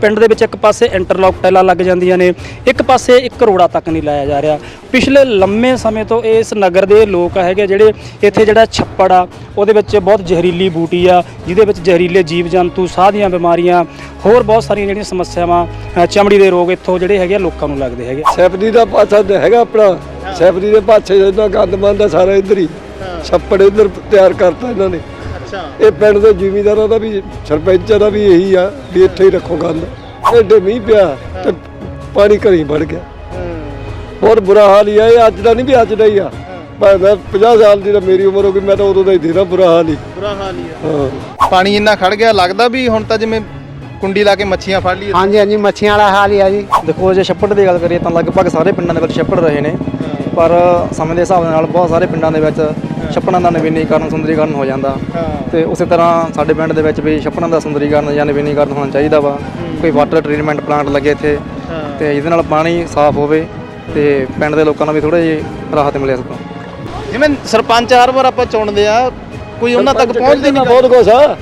ਪਿੰਡ ਦੇ ਵਿੱਚ ਇੱਕ ਪਾਸੇ ਇੰਟਰਲੌਕ ਟੈਲਾਂ ਲੱਗ ਜਾਂਦੀਆਂ ਨੇ ਇੱਕ ਪਾਸੇ ਇੱਕ ਕਰੋੜਾ ਤੱਕ ਨਹੀਂ ਲਾਇਆ ਜਾ ਰਿਹਾ। ਪਿਛਲੇ ਲੰਮੇ ਸਮੇਂ ਤੋਂ ਇਸ ਨਗਰ ਦੇ ਲੋਕ ਹੈਗੇ ਜਿਹੜੇ ਇੱਥੇ ਜਿਹੜਾ ਛੱਪੜ ਆ ਉਹਦੇ ਵਿੱਚ ਬਹੁਤ ਜ਼ਹਿਰੀਲੀ ਬੂਟੀ ਆ ਜਿਹਦੇ ਵਿੱਚ ਜ਼ਹਿਰੀਲੇ ਜੀਵ ਜੰਤੂ ਸਾਹ ਦੀਆਂ ਬਿਮਾਰੀਆਂ ਹੋਰ ਬਹੁਤ ਸਾਰੀਆਂ ਜਿਹੜੀਆਂ ਸਮੱਸਿਆਵਾਂ ਅ, ਚਮੜੀ ਦੇ ਰੋਗ ਇੱਥੋਂ ਜਿਹੜੇ ਹੈਗੇ ਆ ਲੋਕਾਂ ਨੂੰ ਲੱਗਦੇ ਹੈਗੇ ਸੈਫਰੀ ਦਾ ਪਾਸਾ ਤੇ ਹੈਗਾ ਆਪਣਾ। ਸੈਫਰੀ ਦੇ ਪਾਸੇ ਇਹਨਾਂ ਗੰਦ ਮੰਦ ਆ ਸਾਰਾ ਇੱਧਰ ਹੀ। ਛੱਪੜ ਇੱਧਰ ਤਿਆਰ ਕਰਤਾ ਇਹਨਾਂ ਨੇ। ਅੱਛਾ। ਇਹ ਪਿੰਡ ਦੇ ਜ਼ਿਮੀਂਦਾਰਾਂ ਦਾ ਵੀ ਸਰਪੰਚਾਂ ਦਾ ਵੀ ਇਹੀ ਆ ਵੀ ਇੱਥੇ ਹੀ ਰੱਖੋ ਗੰਦ। ਐਡੇ ਮੀਂਹ ਪਿਆ ਤੇ ਪਾਣੀ ਘਰੀ ਵੜ ਗਿਆ। ਬਹੁਤ ਬੁਰਾ ਹਾਲ ਹੀ ਆ ਇਹ ਅੱਜ ਦਾ ਨਹੀਂ ਵੀ ਅੱਜ ਦਾ ਹੀ ਆ। ਮੈਂ 50 ਸਾਲ ਦੀ ਤਾਂ ਮੇਰੀ ਉਮਰ ਹੋ ਗਈ ਮੈਂ ਤਾਂ ਉਦੋਂ ਦਾ ਹੀ ਦੇਣਾ ਬੁਰਾ ਹਾਲ ਹੀ। ਬੁਰਾ ਹਾਲ ਹੀ ਆ। ਹਾਂ। ਪਾਣੀ ਇੰਨਾ ਖੜ ਗਿਆ ਲੱਗਦਾ ਵੀ ਹੁਣ ਤਾਂ ਜਿਵੇਂ ਕੁੰਡੀ ਲਾ ਕੇ ਮੱਛੀਆਂ ਫੜ ਲਈਏ ਹਾਂਜੀ ਹਾਂਜੀ ਮੱਛੀਆਂ ਵਾਲਾ ਹਾਲ ਹੀ ਆ ਜੀ। ਦੇਖੋ ਜੇ ਛੱਪੜ ਦੀ ਗੱਲ ਕਰੀਏ ਤਾਂ ਲਗਭਗ ਸਾਰੇ ਪਿੰਡਾਂ ਦੇ ਵਿੱਚ ਛੱਪੜ ਰਹੇ ਨੇ। ਪਰ ਸਮੇਂ ਦੇ ਹਿਸਾਬ ਨਾਲ ਬਹੁਤ ਸਾਰੇ ਪਿੰਡਾਂ ਦੇ ਵਿੱਚ ਛੱਪੜਾਂ ਦਾ ਨਵੀਨੀਕਰਨ ਸੁੰਦਰੀਕਰਨ ਹੋ ਜਾਂਦਾ। ਤੇ ਉਸੇ ਤਰ੍ਹਾਂ ਸਾਡੇ ਪਿੰਡ ਦੇ ਵਿੱਚ ਵੀ ਛੱਪੜਾਂ ਦਾ ਸੁੰਦਰੀਕਰਨ ਜਾਂ ਨਵੀਨੀਕਰਨ ਹੋਣਾ ਚਾਹੀਦਾ ਵਾ। ਕੋਈ ਵਾਟਰ ਟ੍ਰੀਟਮੈਂਟ ਪਲਾਂਟ ਲੱਗੇ ਇੱਥੇ। ਤੇ ਜਿਹਦੇ ਨਾਲ ਪਾਣੀ ਸਾਫ਼ ਹੋਵੇ ਤੇ ਪਿੰਡ ਦੇ ਲੋਕਾਂ ਨੂੰ ਵੀ ਥੋੜੇ ਜਿਹੀ ਰਾਹਤ ਮਿਲੇ ਇਸ ਤੋਂ। ਜਿਵੇਂ ਸਰਪੰਚ ਹਰ ਵਾਰ ਆਪਾਂ ਚੁਣਦੇ ਆ ਕੋਈ ਉਹਨਾਂ ਤੱਕ ਪਹੁੰਚਦੇ ਨਹੀਂ ਬਹੁਤ ਕੁਛ ਆ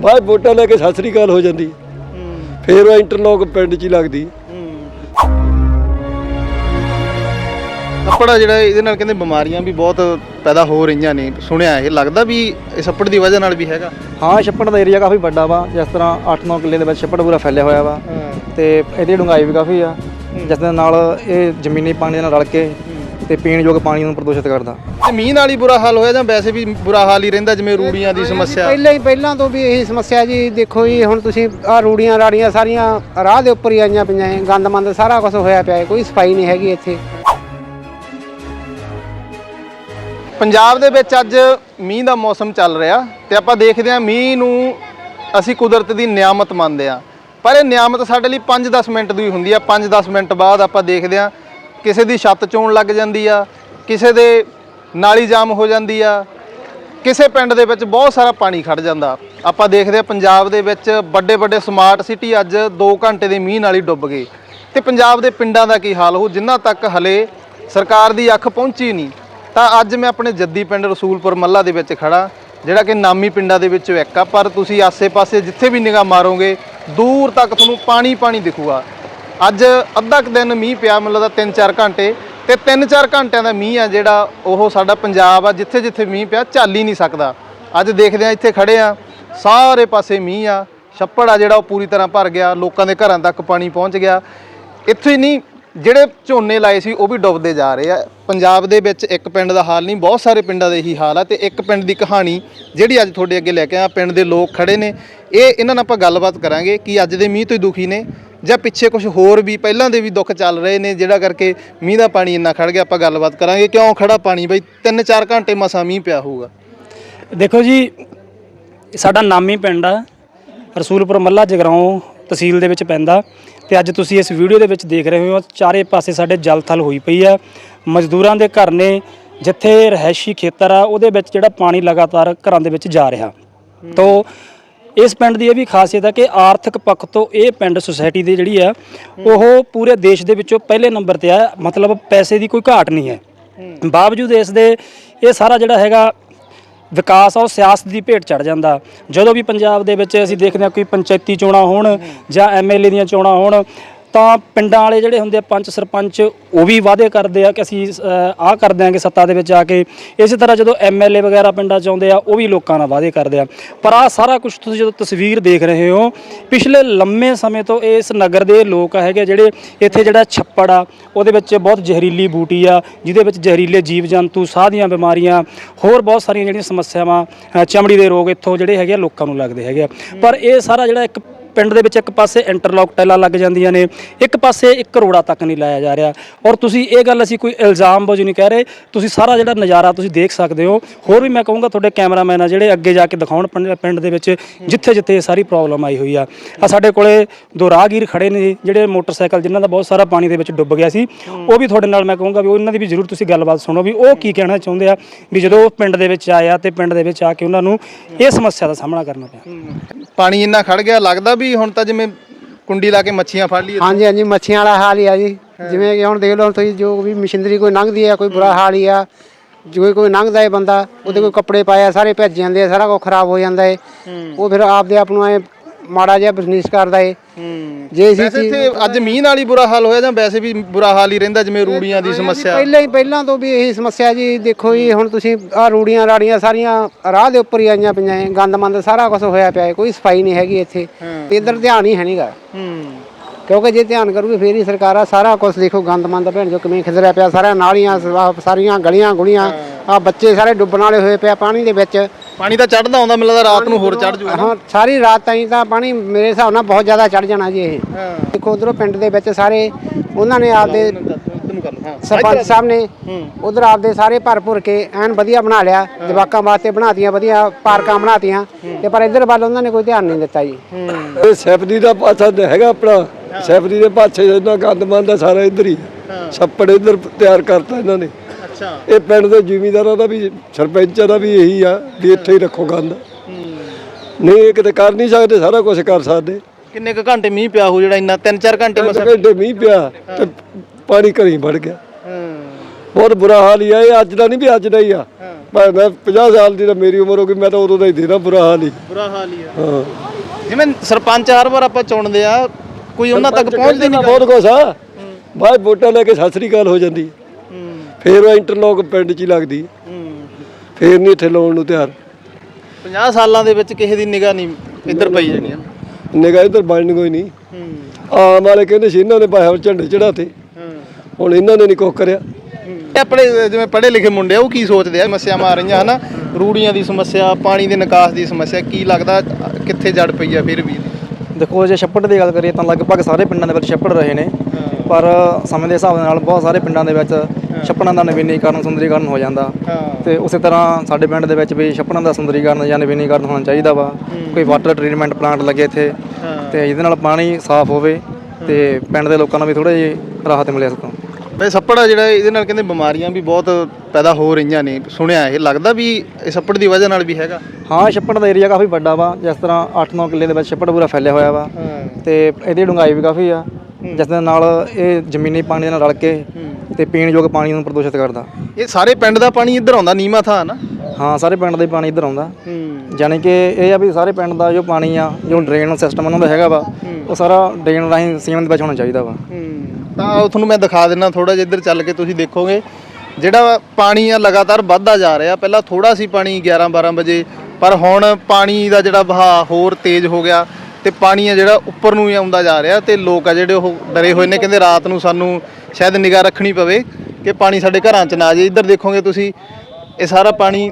ਬਾਅਦ ਵੋਟਾਂ ਲੈ ਕੇ ਸਤਿ ਸ੍ਰੀ ਅਕਾਲ ਹੋ ਜਾਂਦੀ। ਫੇਰ ਉਹ ਇੰਟਰਲੌਕ ਪਿੰਡ 'ਚ ਹੀ ਲੱਗਦੀ। ਕੱਪੜਾ ਜਿਹੜਾ ਇਹਦੇ ਨਾਲ ਕਹਿੰਦੇ ਬਿਮਾਰੀਆਂ ਵੀ ਬਹੁਤ ਪੈਦਾ ਹੋ ਰਹੀਆਂ ਨੇ ਸੁਣਿਆ ਇਹ ਲੱਗਦਾ ਵੀ ਇਹ ਛੱਪੜ ਦੀ ਵਜ੍ਹਾ ਨਾਲ ਵੀ ਹੈਗਾ? ਹਾਂ ਛੱਪੜ ਦਾ ਏਰੀਆ ਕਾਫੀ ਵੱਡਾ ਵਾ ਜਿਸ ਤਰ੍ਹਾਂ 8-9 ਕਿੱਲੇ ਦੇ ਵਿੱਚ ਛੱਪੜ ਪੂਰਾ ਫੈਲਿਆ ਹੋਇਆ ਵਾ। ਤੇ ਇਹਦੀ ਡੂੰਘਾਈ ਵੀ ਕਾਫੀ ਆ ਜਿਸ ਦੇ ਨਾਲ ਇਹ ਜ਼ਮੀਨੀ ਪਾਣੀ ਦੇ ਨਾਲ ਰਲ ਕੇ ਤੇ ਪੀਣ ਯੋਗ ਪਾਣੀ ਨੂੰ ਪ੍ਰਦੂਸ਼ਿਤ ਕਰਦਾ। ਤੇ ਮੀਂਹ ਨਾਲ ਹੀ ਬੁਰਾ ਹਾਲ ਹੋਇਆ ਜਾਂ ਵੈਸੇ ਵੀ ਬੁਰਾ ਹਾਲ ਹੀ ਰਹਿੰਦਾ ਜਿਵੇਂ ਰੂੜੀਆਂ ਦੀ ਸਮੱਸਿਆ? ਪਹਿਲਾਂ ਹੀ ਪਹਿਲਾਂ ਤੋਂ ਵੀ ਇਹੀ ਸਮੱਸਿਆ ਜੀ ਦੇਖੋ ਜੀ ਹੁਣ ਤੁਸੀਂ ਆ ਰੂੜੀਆਂ ਰਾੜੀਆਂ ਸਾਰੀਆਂ ਰਾਹ ਦੇ ਉੱਪਰ ਹੀ ਆਈਆਂ ਪਈਆਂ ਹੈ ਗੰਦ ਮੰਦ ਸਾਰਾ ਕੁਝ ਹੋਇਆ ਪਿਆ ਹੈ ਕੋਈ ਸਫ਼ਾਈ ਨਹੀਂ ਹੈਗੀ ਇੱਥੇ। ਪੰਜਾਬ ਦੇ ਵਿੱਚ ਅੱਜ ਮੀਂਹ ਦਾ ਮੌਸਮ ਚੱਲ ਰਿਹਾ ਤੇ ਆਪਾਂ ਦੇਖਦੇ ਹਾਂ ਮੀਂਹ ਨੂੰ ਅਸੀਂ ਕੁਦਰਤ ਦੀ ਨਿਆਮਤ ਮੰਨਦੇ ਹਾਂ। ਪਰ ਇਹ ਨਿਆਮਤ ਸਾਡੇ ਲਈ 5-10 ਮਿੰਟ ਦੀ ਹੁੰਦੀ ਆ। 5-10 ਮਿੰਟ ਬਾਅਦ ਆਪਾਂ ਦੇਖਦੇ ਹਾਂ ਕਿਸੇ ਦੀ ਛੱਤ ਚੋਣ ਲੱਗ ਜਾਂਦੀ ਆ, ਕਿਸੇ ਦੇ ਨਾਲੀ ਜਾਮ ਹੋ ਜਾਂਦੀ ਆ, ਕਿਸੇ ਪਿੰਡ ਦੇ ਵਿੱਚ ਬਹੁਤ ਸਾਰਾ ਪਾਣੀ ਖੜ ਜਾਂਦਾ। ਆਪਾਂ ਦੇਖਦੇ ਹਾਂ ਪੰਜਾਬ ਦੇ ਵਿੱਚ ਵੱਡੇ ਵੱਡੇ ਸਮਾਰਟ ਸਿਟੀ ਅੱਜ 2 ਘੰਟੇ ਦੇ ਮੀਂਹ ਨਾਲ ਹੀ ਡੁੱਬ ਗਏ। ਤੇ ਪੰਜਾਬ ਦੇ ਪਿੰਡਾਂ ਦਾ ਕੀ ਹਾਲ ਹੋ ਜਿਨ੍ਹਾਂ ਤੱਕ ਹਲੇ ਸਰਕਾਰ ਦੀ ਅੱਖ ਪਹੁੰਚੀ ਨਹੀਂ ਤਾਂ ਅੱਜ ਮੈਂ ਆਪਣੇ ਜੱਦੀ ਪਿੰਡ ਰਸੂਲਪੁਰ ਮੱਲਾ ਦੇ ਵਿੱਚ ਖੜਾ, ਜਿਹੜਾ ਕਿ ਨਾਮੀ ਪਿੰਡਾਂ ਦੇ ਵਿੱਚੋਂ ਇੱਕ ਆ, ਪਰ ਤੁਸੀਂ ਆਸੇ-ਪਾਸੇ ਜਿੱਥੇ ਵੀ ਨਿਗਾਹ ਮਾਰੋਗੇ, ਦੂਰ ਤੱਕ ਤੁਹਾਨੂੰ ਪਾਣੀ ਪਾਣੀ ਦਿਖੂਗਾ। ਅੱਜ ਅੱਧਾ ਕੁ ਦਿਨ ਮੀਂਹ ਪਿਆ, ਮੈਨੂੰ ਲੱਗਦਾ 3-4 ਘੰਟੇ, ਤੇ 3-4 ਘੰਟਿਆਂ ਦਾ ਮੀਂਹ ਆ ਜਿਹੜਾ, ਉਹ ਸਾਡਾ ਪੰਜਾਬ ਆ ਜਿੱਥੇ ਜਿੱਥੇ ਮੀਂਹ ਪਿਆ ਚੱਲ ਹੀ ਨਹੀਂ ਸਕਦਾ। ਅੱਜ ਦੇਖਦੇ ਆ ਇੱਥੇ ਖੜੇ ਆ ਸਾਰੇ ਪਾਸੇ ਮੀਂਹ ਆ, ਛੱਪੜ ਆ ਜਿਹੜਾ, ਉਹ ਪੂਰੀ ਤਰ੍ਹਾਂ ਭਰ ਗਿਆ, ਲੋਕਾਂ ਦੇ ਘਰਾਂ ਤੱਕ ਪਾਣੀ ਪਹੁੰਚ ਗਿਆ। ਇੱਥੇ ਹੀ ਨਹੀਂ ਜਿਹੜੇ ਝੋਨੇ ਲਾਏ ਸੀ ਉਹ ਵੀ ਡੁੱਬਦੇ ਜਾ ਰਹੇ ਆ। ਪੰਜਾਬ ਦੇ ਵਿੱਚ ਇੱਕ ਪਿੰਡ ਦਾ ਹਾਲ ਨਹੀਂ, ਬਹੁਤ ਸਾਰੇ ਪਿੰਡਾਂ ਦੇ ਇਹੀ ਹਾਲ ਆ ਤੇ ਇੱਕ ਪਿੰਡ ਦੀ ਕਹਾਣੀ ਜਿਹੜੀ ਅੱਜ ਤੁਹਾਡੇ ਅੱਗੇ ਲੈ ਕੇ ਆ ਪਿੰਡ ਦੇ ਲੋਕ ਖੜੇ ਨੇ। ਇਹ ਇਹਨਾਂ ਨਾਲ ਆਪਾਂ ਗੱਲਬਾਤ ਕਰਾਂਗੇ ਕਿ ਅੱਜ ਦੇ ਮੀਂਹ ਤੋਂ ਹੀ ਦੁਖੀ ਨੇ ਜਾਂ ਪਿੱਛੇ ਕੁਝ ਹੋਰ ਵੀ, ਪਹਿਲਾਂ ਦੇ ਵੀ ਦੁੱਖ ਚੱਲ ਰਹੇ ਨੇ, ਜਿਹੜਾ ਕਰਕੇ ਮੀਂਹ ਦਾ ਪਾਣੀ ਇੰਨਾ ਖੜ ਗਿਆ, ਆਪਾਂ ਗੱਲਬਾਤ ਕਰਾਂਗੇ। ਕਿਉਂ ਖੜਾ ਪਾਣੀ? ਬਈ 3-4 ਘੰਟੇ ਮਸਾਂ ਮੀਂਹ ਪਿਆ ਹੋਊਗਾ। ਦੇਖੋ ਜੀ, ਸਾਡਾ ਨਾਮੀ ਪਿੰਡ ਆ, ਰਸੂਲਪੁਰ ਮੱਲਾ ਜਗਰਾਉਂ ਤਹਿਸੀਲ ਦੇ ਵਿੱਚ ਪੈਂਦਾ। ਤੇ ਅੱਜ ਤੁਸੀਂ ਇਸ ਵੀਡੀਓ ਦੇ ਵਿੱਚ ਦੇਖ ਰਹੇ ਹੋ ਚਾਰੇ ਪਾਸੇ ਸਾਡੇ ਜਲ ਥਲ ਹੋਈ ਪਈ ਆ। ਮਜ਼ਦੂਰਾਂ ਦੇ ਘਰ ਨੇ ਜਿੱਥੇ ਰਹਿਸ਼ੀ ਖੇਤਰ ਆ ਉਹਦੇ ਵਿੱਚ ਜਿਹੜਾ ਪਾਣੀ ਲਗਾਤਾਰ ਘਰਾਂ ਦੇ ਵਿੱਚ ਜਾ ਰਿਹਾ। ਤੋਂ ਇਸ ਪਿੰਡ ਦੀ ਇਹ ਵੀ ਖਾਸੀਅਤ ਹੈ ਕਿ ਆਰਥਿਕ ਪੱਖ ਤੋਂ ਇਹ ਪਿੰਡ ਸੁਸਾਇਟੀ ਦੀ ਜਿਹੜੀ ਆ ਉਹ ਪੂਰੇ ਦੇਸ਼ ਦੇ ਵਿੱਚੋਂ ਪਹਿਲੇ ਨੰਬਰ ਤੇ ਆ। ਮਤਲਬ ਪੈਸੇ ਦੀ ਕੋਈ ਘਾਟ ਨਹੀਂ ਹੈ। ਬਾਵਜੂਦ ਇਸ ਦੇ ਇਹ ਸਾਰਾ ਜਿਹੜਾ ਹੈਗਾ ਵਿਕਾਸ ਆ, ਉਹ ਸਿਆਸਤ ਦੀ ਭੇਟ ਚੜ ਜਾਂਦਾ। ਜਦੋਂ ਵੀ ਪੰਜਾਬ ਦੇ ਵਿੱਚ ਅਸੀਂ ਦੇਖਦੇ ਹਾਂ ਕੋਈ ਪੰਚਾਇਤੀ ਚੋਣਾਂ ਹੋਣ ਜਾਂ ਐਮਐਲਏ ਦੀਆਂ ਚੋਣਾਂ ਹੋਣ ਤਾਂ ਪਿੰਡਾਂ ਵਾਲੇ ਜਿਹੜੇ ਹੁੰਦੇ ਆ ਪੰਚ ਸਰਪੰਚ, ਉਹ ਵੀ ਵਾਅਦੇ ਕਰਦੇ ਆ ਕਿ ਅਸੀਂ ਆਹ ਕਰ ਦਿਆਂਗੇ ਸੱਤਾ ਦੇ ਵਿੱਚ ਆ ਕੇ ਇਸੇ ਤਰ੍ਹਾਂ ਜਦੋਂ ਐਮਐਲਏ ਵਗੈਰਾ ਪਿੰਡਾਂ 'ਚ ਆਉਂਦੇ ਆ, ਉਹ ਵੀ ਲੋਕਾਂ ਨਾਲ ਵਾਅਦੇ ਕਰਦੇ ਆ। ਪਰ ਆਹ ਸਾਰਾ ਕੁਝ ਤੁਸੀਂ ਜਦੋਂ ਤਸਵੀਰ ਦੇਖ ਰਹੇ ਹੋ, ਪਿਛਲੇ ਲੰਮੇ ਸਮੇਂ ਤੋਂ ਇਸ ਨਗਰ ਦੇ ਲੋਕ ਹੈਗੇ ਜਿਹੜੇ ਇੱਥੇ ਜਿਹੜਾ ਛੱਪੜ ਆ, ਉਹਦੇ ਵਿੱਚ ਬਹੁਤ ਜ਼ਹਿਰੀਲੀ ਬੂਟੀ ਆ, ਜਿਹਦੇ ਵਿੱਚ ਜ਼ਹਿਰੀਲੇ ਜੀਵ ਜੰਤੂ ਸਾਹ ਦੀਆਂ ਬਿਮਾਰੀਆਂ, ਹੋਰ ਬਹੁਤ ਸਾਰੀਆਂ ਜਿਹੜੀਆਂ ਸਮੱਸਿਆਵਾਂ ਚਮੜੀ ਦੇ ਰੋਗ ਇੱਥੋਂ ਜਿਹੜੇ ਹੈਗੇ ਆ, ਲੋਕਾਂ ਨੂੰ ਲੱਗਦੇ ਹੈਗੇ ਆ। ਪਰ ਇਹ ਸਾਰਾ ਜਿਹੜਾ ਇੱਕ ਪਿੰਡ ਦੇ ਵਿੱਚ ਇੱਕ ਪਾਸੇ ਇੰਟਰਲੌਕ ਟੈਲਾਂ ਲੱਗ ਜਾਂਦੀਆਂ ਨੇ, ਇੱਕ ਪਾਸੇ ਇੱਕ ਕਰੋੜਾ ਤੱਕ ਨਹੀਂ ਲਾਇਆ ਜਾ ਰਿਹਾ। ਔਰ ਤੁਸੀਂ ਇਹ ਗੱਲ ਅਸੀਂ ਕੋਈ ਇਲਜ਼ਾਮ ਵਜੋਂ ਨਹੀਂ ਕਹਿ ਰਹੇ, ਤੁਸੀਂ ਸਾਰਾ ਜਿਹੜਾ ਨਜ਼ਾਰਾ ਤੁਸੀਂ ਦੇਖ ਸਕਦੇ ਹੋ। ਹੋਰ ਵੀ ਮੈਂ ਕਹੂੰਗਾ ਤੁਹਾਡੇ ਕੈਮਰਾਮੈਨ ਆ ਜਿਹੜੇ ਅੱਗੇ ਜਾ ਕੇ ਦਿਖਾਉਣ ਪਿੰਡ- ਪਿੰਡ ਦੇ ਵਿੱਚ, ਜਿੱਥੇ ਜਿੱਥੇ ਇਹ ਸਾਰੀ ਪ੍ਰੋਬਲਮ ਆਈ ਹੋਈ ਆ। ਆ ਸਾਡੇ ਕੋਲੇ ਦੋ ਰਾਹਗੀਰ ਖੜੇ ਨੇ ਜਿਹੜੇ ਮੋਟਰਸਾਈਕਲ ਜਿਨ੍ਹਾਂ ਦਾ ਬਹੁਤ ਸਾਰਾ ਪਾਣੀ ਦੇ ਵਿੱਚ ਡੁੱਬ ਗਿਆ ਸੀ। ਉਹ ਵੀ ਤੁਹਾਡੇ ਨਾਲ ਮੈਂ ਕਹੂੰਗਾ ਵੀ ਉਹਨਾਂ ਦੀ ਵੀ ਜ਼ਰੂਰ ਤੁਸੀਂ ਗੱਲਬਾਤ ਸੁਣੋ ਵੀ ਉਹ ਕੀ ਕਹਿਣਾ ਚਾਹੁੰਦੇ ਆ, ਵੀ ਜਦੋਂ ਉਹ ਪਿੰਡ ਦੇ ਵਿੱਚ ਆਇਆ ਆ ਤੇ ਪਿੰਡ ਦੇ ਵਿੱਚ ਆ ਕੇ ਉਹਨਾਂ ਨੂੰ ਇਹ ਸਮੱਸਿਆ ਦਾ ਸਾਹਮਣਾ ਕਰਨਾ ਪਿਆ। ਪਾਣੀ ਇੰਨਾ ਖੜ ਗਿਆ, ਲੱਗਦਾ ਵੀ ਹੁਣ ਤਾਂ ਜਿਵੇਂ ਕੁੰਡੀ ਲਾ ਕੇ ਮੱਛੀਆਂ ਫੜ ਲਈਏ ਹਾਂਜੀ ਹਾਂਜੀ ਮੱਛੀਆਂ ਵਾਲਾ ਹਾਲ ਹੀ ਆ ਜੀ। ਜਿਵੇਂ ਕਿ ਹੁਣ ਦੇਖ ਲਓ ਤੁਸੀਂ ਜੋ ਵੀ ਮਸ਼ੀਨਰੀ ਕੋਈ ਲੰਘਦੀ ਆ ਕੋਈ ਬੁਰਾ ਹਾਲ ਹੀ ਆ ਜੋ ਕੋਈ ਲੰਘਦਾ ਹੈ ਬੰਦਾ ਉਹਦੇ ਕੋਈ ਕੱਪੜੇ ਪਾਏ ਆ ਸਾਰੇ ਭੱਜ ਜਾਂਦੇ ਆ ਸਾਰਾ ਕੁਝ ਖਰਾਬ ਹੋ ਜਾਂਦਾ ਹੈ। ਉਹ ਫਿਰ ਆਪਦੇ ਆਪ ਨੂੰ ਐ ਮਾੜਾ ਜਿਹਾ ਬਿਜ਼ਨਸ ਕਰਦਾ ਏ। ਜੇ ਅਸੀਂ ਵੈਸੇ ਇੱਥੇ ਅੱਜ ਮੀਂਹ ਨਾਲ ਹੀ ਬੁਰਾ ਹਾਲ ਹੋਇਆ ਜਾਂ ਵੈਸੇ ਵੀ ਬੁਰਾ ਹਾਲ ਹੀ ਰਹਿੰਦਾ ਜਿਵੇਂ ਰੂੜੀਆਂ ਦੀ ਸਮੱਸਿਆ? ਪਹਿਲਾਂ ਹੀ ਪਹਿਲਾਂ ਤੋਂ ਵੀ ਇਹੀ ਸਮੱਸਿਆ ਜੀ। ਦੇਖੋ ਜੀ ਹੁਣ ਤੁਸੀਂ ਆ ਰੂੜੀਆਂ ਰਾੜੀਆਂ ਸਾਰੀਆਂ ਰਾਹ ਦੇ ਉੱਪਰ ਹੀ ਆਈਆਂ ਪਈਆਂ ਏ। ਗੰਦ ਮੰਦ ਸਾਰਾ ਕੁਝ ਹੋਇਆ ਪਿਆ ਏ। ਕੋਈ ਸਫ਼ਾਈ ਨਹੀਂ ਹੈਗੀ ਇੱਥੇ। ਇੱਧਰ ਧਿਆਨ ਹੀ ਹੈ ਨਹੀਂਗਾ ਹੂੰ। ਕਿਉਂਕਿ ਜੇ ਧਿਆਨ ਕਰੂਗੇ ਫੇਰ ਹੀ ਸਰਕਾਰ ਆ ਸਾਰਾ ਕੁਝ ਦੇਖੋ ਗੰਦ ਮੰਦ ਭੈਣ ਜੋ ਕਿਵੇਂ ਖਿਦਰਿਆ ਪਿਆ। ਸਾਰੀਆਂ ਨਾਲੀਆਂ ਸਵਾ- ਸਾਰੀਆਂ ਗਲੀਆਂ ਗੁਲੀਆਂ ਆ ਬੱਚੇ ਸਾਰੇ ਡੁੱਬਣ ਵਾਲੇ ਹੋਏ ਪਿਆ ਪਾਣੀ ਦੇ ਵਿੱਚ। ਪਾਣੀ ਤਾਂ ਚੜਦਾ ਆਉਂਦਾ ਮੈਨੂੰ ਲੱਗਦਾ ਰਾਤ ਨੂੰ ਹੋਰ ਚੜ ਜੂ ਹਾਂ ਸਾਰੀ ਰਾਤ ਤਾਈਂ ਤਾਂ ਪਾਣੀ ਮੇਰੇ ਹਿਸਾਬ ਨਾਲ ਬਹੁਤ ਜ਼ਿਆਦਾ ਚੜ ਜਾਣਾ ਜੀ ਇਹ। ਦੇਖੋ ਉਧਰੋਂ ਪਿੰਡ ਦੇ ਵਿੱਚ ਸਾਰੇ ਉਹਨਾਂ ਨੇ ਆਪਦੇ ਸਰਪੰਚ ਸਾਹਿਬ ਨੇ ਉਧਰ ਆਪਦੇ ਸਾਰੇ ਭਰ ਭੁਰ ਕੇ ਐਨ ਵਧੀਆ ਬਣਾ ਲਿਆ ਜਵਾਕਾਂ ਵਾਸਤੇ ਬਣਾਤੀਆਂ ਵਧੀਆ ਪਾਰਕਾਂ ਬਣਾਤੀਆਂ ਤੇ ਪਰ ਇੱਧਰ ਵੱਲ ਉਹਨਾਂ ਨੇ ਕੋਈ ਧਿਆਨ ਨਹੀਂ ਦਿੱਤਾ ਜੀ। ਇਹ ਸੈਫਰੀ ਦਾ ਪਾਸਾ ਤਾਂ ਹੈਗਾ ਆਪਣਾ। ਸੈਫਰੀ ਦੇ ਪਾਸੇ ਇਹਨਾਂ ਗੰਦ ਮੰਦ ਸਾਰਾ ਇੱਧਰ ਹੀ। ਛੱਪੜ ਇੱਧਰ ਤਿਆਰ ਕਰਤਾ ਇਹਨਾਂ ਨੇ। ਅੱਛਾ। ਇਹ ਪਿੰਡ ਦੇ ਜ਼ਿਮੀਂਦਾਰਾਂ ਦਾ ਵੀ ਸਰਪੰਚਾਂ ਦਾ ਵੀ ਇਹੀ ਆ ਵੀ ਇੱਥੇ ਹੀ ਰੱਖੋ ਗੰਦ। ਨਹੀਂ ਇਹ ਕਿਤੇ ਕਰ ਨਹੀਂ ਸਕਦੇ ਸਾਰਾ ਕੁਝ ਕਰ ਸਕਦੇ। ਕਿੰਨੇ ਕੁ ਘੰਟੇ ਮੀਂਹ ਪਿਆ ਹੋ ਜਿਹੜਾ ਇੰਨਾ? 3-4 ਘੰਟੇ ਮਸਾ ਘੰਟੇ ਮੀਂਹ ਪਿਆ ਤੇ ਪਾਣੀ ਘਰੀ ਵੜ ਗਿਆ। ਬਹੁਤ ਬੁਰਾ ਹਾਲ ਹੀ ਆ ਇਹ ਅੱਜ ਦਾ ਨਹੀਂ ਵੀ ਅੱਜ ਦਾ ਹੀ ਆ। ਮੈਂ 50 ਸਾਲ ਦੀ ਤਾਂ ਮੇਰੀ ਉਮਰ ਹੋ ਗਈ ਮੈਂ ਤਾਂ ਉਦੋਂ ਦਾ ਹੀ ਦੇਣਾ ਬੁਰਾ ਹਾਲ ਹੀ। ਬੁਰਾ ਹਾਲ ਹੀ ਆ। ਹਾਂ। ਜਿਵੇਂ ਸਰਪੰਚ ਹਰ ਵਾਰ ਆਪਾਂ ਚੁਣਦੇ ਆ ਕੋਈ ਉਹਨਾਂ ਤੱਕ ਪਹੁੰਚਦੇ ਨਹੀਂ ਬਹੁਤ ਕੁਛ ਆ। ਬਾਅਦ ਵੋਟਾਂ ਲੈ ਕੇ ਸਤਿ ਸ੍ਰੀ ਅਕਾਲ ਹੋ ਜਾਂਦੀ। ਫੇਰ ਉਹ ਇੰਟਰਲੋਕ ਪਿੰਡ 'ਚ ਹੀ ਲੱਗਦੀ। ਹੈ। ਫੇਰ ਨਹੀਂ ਇੱਥੇ ਲਾਉਣ ਨੂੰ ਤਿਆਰ। 50 ਸਾਲਾਂ ਦੇ ਵਿੱਚ ਕਿਸੇ ਦੀ ਨਿਗਾਹ ਨਹੀਂ ਇੱਧਰ ਪਈ ਜਾਣੀ ਆ। ਨਿਗਾਹ ਇੱਧਰ ਬਣਨ ਕੋਈ ਨਹੀਂ। ਆਮ ਵਾਲੇ ਕਹਿੰਦੇ ਸੀ ਇਹਨਾਂ ਨੇ ਬਾਹਰ ਝੰਡੇ ਚੜਾਤੇ ਹੁਣ ਇਹਨਾਂ ਨੇ ਨਹੀਂ ਕੁਛ ਕਰਿਆ। ਇਹ ਆਪਣੇ ਜਿਵੇਂ ਪੜ੍ਹੇ ਲਿਖੇ ਮੁੰਡੇ ਆ ਉਹ ਕੀ ਸੋਚਦੇ ਆ? ਸਮੱਸਿਆਵਾਂ ਆ ਰਹੀਆਂ ਹਨਾ? ਰੂੜੀਆਂ ਦੀ ਸਮੱਸਿਆ ਪਾਣੀ ਦੇ ਨਿਕਾਸ ਦੀ ਸਮੱਸਿਆ ਕੀ ਲੱਗਦਾ ਕਿੱਥੇ ਜੜ ਪਈ ਆ ਫਿਰ ਵੀ? ਦੇਖੋ ਜੇ ਛੱਪੜ ਦੀ ਗੱਲ ਕਰੀਏ ਤਾਂ ਲਗਭਗ ਸਾਰੇ ਪਿੰਡਾਂ ਦੇ ਵਿੱਚ ਛੱਪੜ ਰਹੇ ਨੇ। ਪਰ ਸਮੇਂ ਦੇ ਹਿਸਾਬ ਨਾਲ ਬਹੁਤ ਸਾਰੇ ਪਿੰਡਾਂ ਦੇ ਵਿੱਚ ਛੱਪੜਾਂ ਦਾ ਨਵੀਨੀਕਰਨ ਸੁੰਦਰੀਕਰਨ ਹੋ ਜਾਂਦਾ। ਤੇ ਉਸੇ ਤਰ੍ਹਾਂ ਸਾਡੇ ਪਿੰਡ ਦੇ ਵਿੱਚ ਵੀ ਛੱਪੜਾਂ ਦਾ ਸੁੰਦਰੀਕਰਨ ਜਾਂ ਨਵੀਨੀਕਰਨ ਹੋਣਾ ਚਾਹੀਦਾ ਵਾ। ਕੋਈ ਵਾਟਰ ਟ੍ਰੀਟਮੈਂਟ ਪਲਾਂਟ ਲੱਗੇ ਇੱਥੇ। ਤੇ ਜਿਹਦੇ ਨਾਲ ਪਾਣੀ ਸਾਫ਼ ਹੋਵੇ ਤੇ ਪਿੰਡ ਦੇ ਲੋਕਾਂ ਨੂੰ ਵੀ ਥੋੜਾ ਜਿਹੀ ਰਾਹਤ ਮਿਲੇ ਇਸ ਤੋਂ। ਸੱਪੜ ਆ ਜਿਹੜਾ ਇਹਦੇ ਨਾਲ ਕਹਿੰਦੇ ਬਿਮਾਰੀਆਂ ਵੀ ਬਹੁਤ ਪੈਦਾ ਹੋ ਰਹੀਆਂ ਨੇ। ਸੁਣਿਆ ਇਹ ਲੱਗਦਾ ਵੀ ਇਹ ਸੱਪੜ ਦੀ ਵਜ੍ਹਾ ਨਾਲ ਵੀ ਹੈਗਾ? ਹਾਂ ਛੱਪੜ ਦਾ ਏਰੀਆ ਕਾਫੀ ਵੱਡਾ ਵਾ। ਜਿਸ ਤਰ੍ਹਾਂ 8-9 ਕਿੱਲੇ ਦੇ ਵਿੱਚ ਛੱਪੜ ਪੂਰਾ ਫੈਲਿਆ ਹੋਇਆ ਵਾ। ਤੇ ਇਹਦੀ ਡੂੰਘਾਈ ਵੀ ਕਾਫੀ ਆ। ਜਿਸ ਦੇ ਨਾਲ ਇਹ ਜ਼ਮੀਨੀ ਪਾਣੀ ਦੇ ਨਾਲ ਰਲ ਕੇ ਤੇ ਪੀਣ ਯੋਗ ਪਾਣੀ ਨੂੰ ਪ੍ਰਦੂਸ਼ਿਤ ਕਰਦਾ। ਇਹ ਸਾਰੇ ਪਿੰਡ ਦਾ ਪਾਣੀ ਇੱਧਰ ਆਉਂਦਾ ਨੀਮਾ ਥਾਂ ਨਾ? ਹਾਂ ਸਾਰੇ ਪਿੰਡ ਦਾ ਪਾਣੀ ਇੱਧਰ ਆਉਂਦਾ। ਯਾਨੀ ਕਿ ਇਹ ਆ ਵੀ ਸਾਰੇ ਪਿੰਡ ਦਾ ਜੋ ਪਾਣੀ ਆ ਜੋ ਡਰੇਨ ਸਿਸਟਮ ਉਹਨਾਂ ਦਾ ਹੈਗਾ ਵਾ ਉਹ ਸਾਰਾ ਡਰੇਨ ਰਾਹੀਂ ਸੀਮਨ ਦੇ ਵਿੱਚ ਹੋਣਾ ਚਾਹੀਦਾ ਵਾ। ਤਾਂ ਉਹ ਤੁਹਾਨੂੰ ਮੈਂ ਦਿਖਾ ਦਿੰਦਾ ਥੋੜਾ ਜਿਹਾ ਇੱਧਰ ਚੱਲ ਕੇ ਤੁਸੀਂ ਦੇਖੋਗੇ। ਜਿਹੜਾ ਪਾਣੀ ਆ ਲਗਾਤਾਰ ਵੱਧਦਾ ਜਾ ਰਿਹਾ ਪਹਿਲਾਂ ਥੋੜਾ ਸੀ ਪਾਣੀ 11 12 ਵਜੇ ਪਰ ਹੁਣ ਪਾਣੀ ਦਾ ਜਿਹੜਾ ਵਹਾਅ ਹੋਰ ਤੇਜ਼ ਹੋ ਗਿਆ। ਤੇ ਪਾਣੀ ਆ ਜਿਹੜਾ ਉੱਪਰ ਨੂੰ ਹੀ ਆਉਂਦਾ ਜਾ ਰਿਹਾ ਤੇ ਲੋਕ ਆ ਜਿਹੜੇ ਉਹ ਡਰੇ ਹੋਏ ਨੇ, ਕਹਿੰਦੇ ਰਾਤ ਨੂੰ ਸਾਨੂੰ ਸ਼ਾਇਦ ਨਿਗਾਹ ਰੱਖਣੀ ਪਵੇ ਕਿ ਪਾਣੀ ਸਾਡੇ ਘਰਾਂ 'ਚ ਨਾ ਆ ਜਾਏ। ਇੱਧਰ ਦੇਖੋਗੇ ਤੁਸੀਂ, ਇਹ ਸਾਰਾ ਪਾਣੀ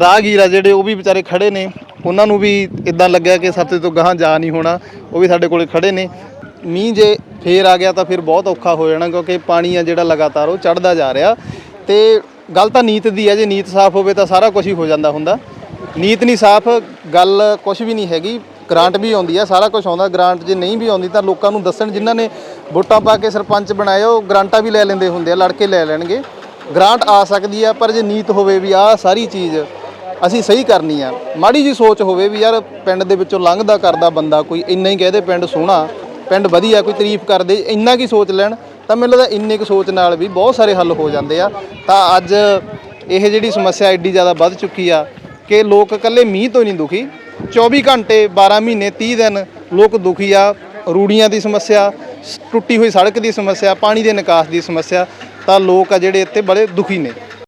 ਰਾਹਗੀਰ ਆ ਜਿਹੜੇ, ਉਹ ਵੀ ਵਿਚਾਰੇ ਖੜੇ ਨੇ। ਉਹਨਾਂ ਨੂੰ ਵੀ ਇਦਾਂ ਲੱਗਿਆ ਕਿ ਸਾਡੇ ਤੋਂ ਗਾਹਾਂ ਜਾ ਨਹੀਂ ਹੋਣਾ, ਉਹ ਵੀ ਸਾਡੇ ਕੋਲੇ ਖੜੇ ਨੇ। ਮੀਂਹ ਜੇ ਫੇਰ ਆ ਗਿਆ ਤਾਂ ਫਿਰ ਬਹੁਤ ਔਖਾ ਹੋ ਜਾਣਾ, ਕਿਉਂਕਿ ਪਾਣੀ ਆ ਜਿਹੜਾ ਲਗਾਤਾਰ ਉਹ ਚੜਦਾ ਜਾ ਰਿਹਾ। ਤੇ ਗੱਲ ਤਾਂ ਨੀਤ ਦੀ ਹੈ ਜੇ ਨੀਤ ਸਾਫ਼ ਹੋਵੇ ਤਾਂ ਸਾਰਾ ਕੁਝ ਹੀ ਹੋ ਜਾਂਦਾ ਹੁੰਦਾ। ਨੀਤ ਨਹੀਂ ਸਾਫ਼, ਗੱਲ ਕੁਝ ਵੀ ਨਹੀਂ ਹੈਗੀ। ਗ੍ਰਾਂਟ ਵੀ ਆਉਂਦੀ ਆ, ਸਾਰਾ ਕੁਝ ਆਉਂਦਾ, ਗ੍ਰਾਂਟ ਜੇ ਨਹੀਂ ਵੀ ਆਉਂਦੀ ਤਾਂ ਲੋਕਾਂ ਨੂੰ ਦੱਸਣ, ਜਿਨ੍ਹਾਂ ਨੇ ਵੋਟਾਂ ਪਾ ਕੇ ਸਰਪੰਚ ਬਣਾਏ ਉਹ ਗ੍ਰਾਂਟਾਂ ਵੀ ਲੈ ਲੈਂਦੇ ਹੁੰਦੇ ਆ ਲੜ ਕੇ ਲੈ ਲੈਣਗੇ। ਗ੍ਰਾਂਟ ਆ ਸਕਦੀ ਆ, ਪਰ ਜੇ ਨੀਤ ਹੋਵੇ ਵੀ ਆਹ ਸਾਰੀ ਚੀਜ਼ ਅਸੀਂ ਸਹੀ ਕਰਨੀ ਆ, ਮਾੜੀ ਜੀ ਸੋਚ ਹੋਵੇ ਵੀ ਯਾਰ ਪਿੰਡ ਦੇ ਵਿੱਚੋਂ ਲੰਘਦਾ ਕਰਦਾ ਬੰਦਾ ਕੋਈ ਇੰਨਾ ਹੀ ਕਹਦੇ ਪਿੰਡ ਸੋਹਣਾ, ਪਿੰਡ ਵਧੀਆ, ਕੋਈ ਤਾਰੀਫ ਕਰਦੇ, ਇੰਨਾ ਕੀ ਸੋਚ ਲੈਣ, ਤਾਂ ਮੈਨੂੰ ਲੱਗਦਾ ਇੰਨੇ ਕੁ ਸੋਚ ਨਾਲ ਵੀ ਬਹੁਤ ਸਾਰੇ ਹੱਲ ਹੋ ਜਾਂਦੇ ਆ। ਤਾਂ ਅੱਜ ਇਹ ਜਿਹੜੀ ਸਮੱਸਿਆ ਐਡੀ ਜ਼ਿਆਦਾ ਵੱਧ ਚੁੱਕੀ ਆ ਕਿ ਲੋਕ ਇਕੱਲੇ ਮੀਂਹ ਤੋਂ ਨਹੀਂ ਦੁਖੀ 24 ਘੰਟੇ 12 ਮਹੀਨੇ 30 ਦਿਨ ਲੋਕ ਦੁਖੀ ਆ, ਰੂੜੀਆਂ ਦੀ ਸਮੱਸਿਆ, ਟੁੱਟੀ ਹੋਈ ਸੜਕ ਦੀ ਸਮੱਸਿਆ, ਪਾਣੀ ਦੇ ਨਿਕਾਸ ਦੀ ਸਮੱਸਿਆ, ਤਾਂ ਲੋਕ ਆ ਜਿਹੜੇ ਇੱਥੇ ਬੜੇ ਦੁਖੀ ਨੇ।